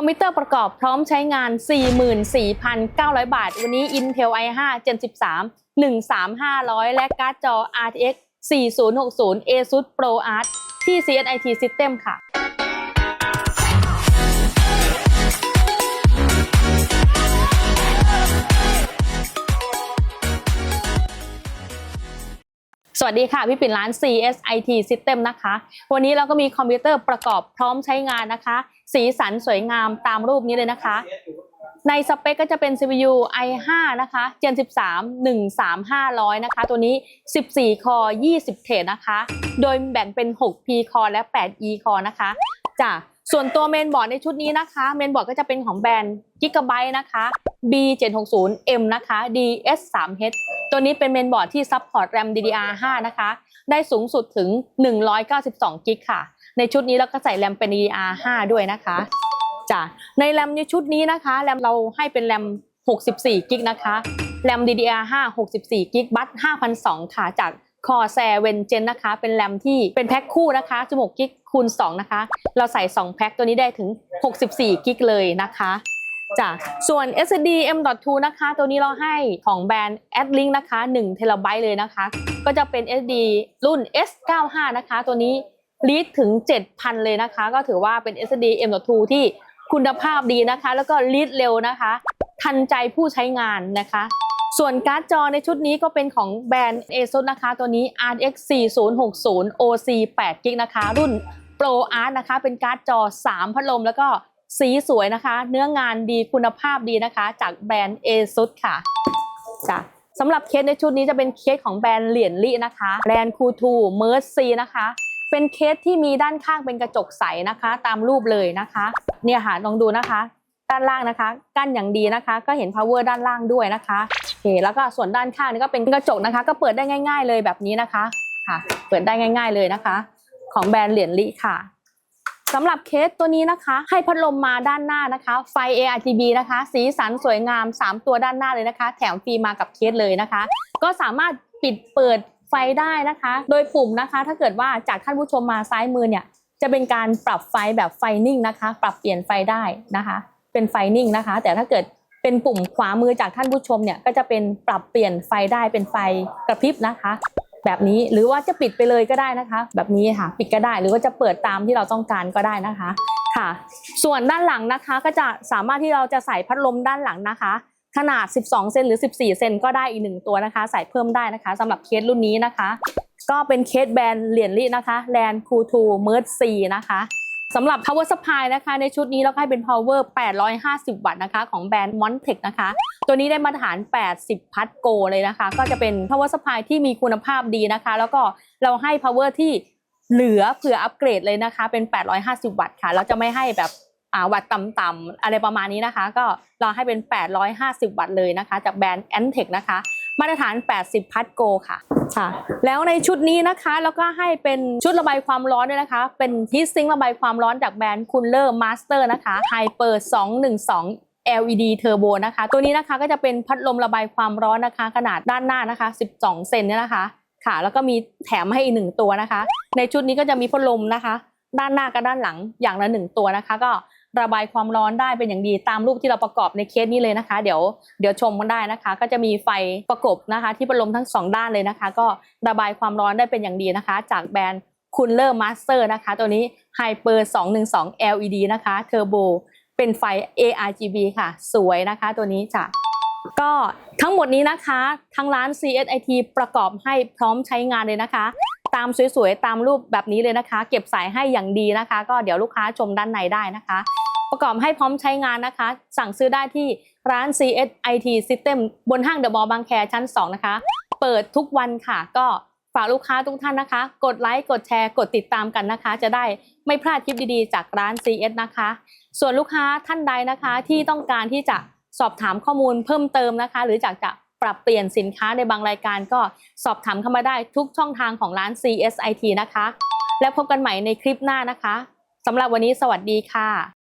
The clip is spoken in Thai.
อมพิวเตอร์ประกอบพร้อมใช้งาน 44,900 บาท วันนี้ Intel i5 Gen 13 13500 และการ์ดจอ RTX 4060 ASUS ProArt ที่ CSIT System ค่ะ สวัสดีค่ะ พี่ปิ่นร้าน CSIT System นะคะ วันนี้เราก็มีคอมพิวเตอร์ประกอบพร้อมใช้งานนะคะ สีสันสวยงามตามรูปนี้เลยนะคะ ในสเปคก็จะเป็น CPU i5 นะคะ Gen 13 13500 นะคะ ตัวนี้ 14 คอ 20 เทรดนะคะ โดยแบ่งเป็น 6 P คอและ 8 E คอนะคะจ้ะส่วนตัวเมนบอร์ดในชุดนี้นะคะ เมนบอร์ดก็จะเป็นของแบรนด์ Gigabyte นะคะ B760M นะคะ DS3H ตัวนี้เป็นเมนบอร์ดที่ซัพพอร์ต RAM DDR5 นะคะ ได้สูงสุดถึง 192กิกค่ะ ในชุดนี้เราก็ใส่แรมเป็น DDR5 ด้วยนะคะจ้ะในแรมในชุดนี้นะคะแรมเราให้เป็นแรม 64กิกนะคะแรม DDR5 64กิกบัต5,002ค่ะจากคอแซเวนเจนนะคะ เป็นแรมที่เป็นแพ็คคู่นะคะ16กิกคูณ 2 นะคะ เราใส่ 2 แพ็คตัวนี้ได้ถึง 64กิกเลยนะคะ จ้ะส่วน SSD M.2 นะคะ ตัวนี้เราให้ของแบรนด์ AdLink นะคะ1เทราไบต์เลยนะคะ ก็จะเป็น SSD รุ่น S95 นะคะ ตัวนี้รีดถึง 7,000 เลยนะคะ ก็ถือว่าเป็น SSD M.2 ที่คุณภาพดีนะคะ แล้วก็รีดเร็วนะคะ ทันใจผู้ใช้งานนะคะ ส่วนการ์ดจอในชุดนี้ก็เป็นของแบรนด์ ASUS นะคะ ตัวนี้ RX 4060 OC 8 g b นะคะ รุ่น Pro Art นะคะ เป็นการ์ดจอ 3 พัดลมแล้วก็ สีสวยนะคะ เนื้องานดีคุณภาพดีนะคะ จากแบรนด์ ASUS ค่ะจ้ะสำหรับเคสในชุดนี้จะเป็นเคสของแบรนด์เหรียญลี่นะคะ แบรนด์คูทูเมอร์ซีนะคะ เป็นเคสที่มีด้านข้างเป็นกระจกใสนะคะ ตามรูปเลยนะคะ เนี่ยค่ะลองดูนะคะ ด้านล่างนะคะ กั้นอย่างดีนะคะ ก็เห็น power ด้านล่างด้วยนะคะโอเคแล้วก็ส่วนด้านข้างนี่ก็เป็นกระจกนะคะ ก็เปิดได้ง่าย ๆ เลยแบบนี้นะคะค่ะ เปิดได้ง่าย ๆเลยนะคะ ของแบรนด์เหรียญลิค่ะ สำหรับเคสตัวนี้นะคะ ให้พัดลมมาด้านหน้านะคะ ไฟ ARGB นะคะ สีสันสวยงาม 3 ตัวด้านหน้าเลยนะคะ แถมฟรีมากับเคสเลยนะคะ ก็สามารถปิดเปิดไฟได้นะคะ โดยปุ่มนะคะ ถ้าเกิดว่าจากท่านผู้ชมมาซ้ายมือเนี่ย จะเป็นการปรับไฟแบบไฟนิ่งนะคะ ปรับเปลี่ยนไฟได้นะคะ เป็นไฟนิ่งนะคะ แต่ถ้าเกิดเป็นปุ่มขวามือจากท่านผู้ชมเนี่ยก็จะเป็นปรับเปลี่ยนไฟได้เป็นไฟกระพริบนะคะ แบบนี้หรือว่าจะปิดไปเลยก็ได้นะคะ แบบนี้ค่ะ ปิดก็ได้หรือว่าจะเปิดตามที่เราต้องการก็ได้นะคะค่ะ ส่วนด้านหลังนะคะก็จะสามารถที่เราจะใส่พัดลมด้านหลังนะคะ ขนาด 12 เซนหรือ 14 เซนก็ได้อีกหนึ่งตัวนะคะ ใส่เพิ่มได้นะคะสำหรับเคสรุ่นนี้นะคะ ก็เป็นเคสแบรนด์เหรียญลี่นะคะแลนคูทูเมิร์ดซีนะคะ สำหรับ power supply นะคะในชุดนี้เราให้เป็น power 850 วัตต์นะคะของแบรนด์ Montec นะคะ ตัวนี้ได้มาตรฐาน 80 พัทโกเลยนะคะ ก็จะเป็น power supply ที่มีคุณภาพดีนะคะ แล้วก็เราให้ power ที่เหลือเผื่ออัปเกรดเลยนะคะ เป็น 850 วัตต์ค่ะ เราจะไม่ให้แบบอ่าวัตต์ต่ำๆอะไรประมาณนี้นะคะ ก็เราให้เป็น 850 วัตต์เลยนะคะ จากแบรนด์ Antec นะคะ มาตรฐาน 80 พัทโกค่ะค่ะ แล้วในชุดนี้นะคะแล้วก็ให้เป็นชุดระบายความร้อนด้วยนะคะ เป็นฮีทซิงค์ระบายความร้อนจากแบรนด์ Cooler Master นะคะ Hyper 212 LED Turbo นะคะ ตัวนี้นะคะก็จะเป็นพัดลมระบายความร้อนนะคะ ขนาดด้านหน้านะคะ 12 เซนเนี่ยนะคะ ค่ะ แล้วก็มีแถมให้อีกหนึ่งตัวนะคะ ในชุดนี้ก็จะมีพัดลมนะคะ ด้านหน้ากับด้านหลังอย่างละหนึ่งตัวนะคะ ก็ ระบายความร้อนได้เป็นอย่างดีตามรูปที่เราประกอบในเคสนี้เลยนะคะ เดี๋ยวเดี๋ยวชมกันได้นะคะ ก็จะมีไฟประกบนะคะ ที่พัดลมทั้งสองด้านเลยนะคะ ก็ระบายความร้อนได้เป็นอย่างดีนะคะ จากแบรนด์ Cooler Master นะคะ ตัวนี้ Hyper 212 LED นะคะ Turbo เป็นไฟ ARGB ค่ะ สวยนะคะ ตัวนี้จ้ะก็ทั้งหมดนี้นะคะทั้งร้าน CSIT ประกอบให้พร้อมใช้งานเลยนะคะ ตามสวยๆ ตามรูปแบบนี้เลยนะคะ เก็บสายให้อย่างดีนะคะ ก็เดี๋ยวลูกค้าชมด้านในได้นะคะ ประกอบให้พร้อมใช้งานนะคะ สั่งซื้อได้ที่ร้าน CSIT System บนห้างเดอะมอลล์บางแคชั้น 2 นะคะ เปิดทุกวันค่ะ ก็ฝากลูกค้าทุกท่านนะคะ กดไลค์กดแชร์กดติดตามกันนะคะ จะได้ไม่พลาดคลิปดีๆ จากร้าน CS นะคะ ส่วนลูกค้าท่านใดนะคะที่ต้องการที่จะสอบถามข้อมูลเพิ่มเติมนะคะ หรือจากจะปรับเปลี่ยนสินค้าในบางรายการก็สอบถามเข้ามาได้ทุกช่องทางของร้าน CSIT นะคะ แล้วพบกันใหม่ในคลิปหน้านะคะสำหรับวันนี้สวัสดีค่ะ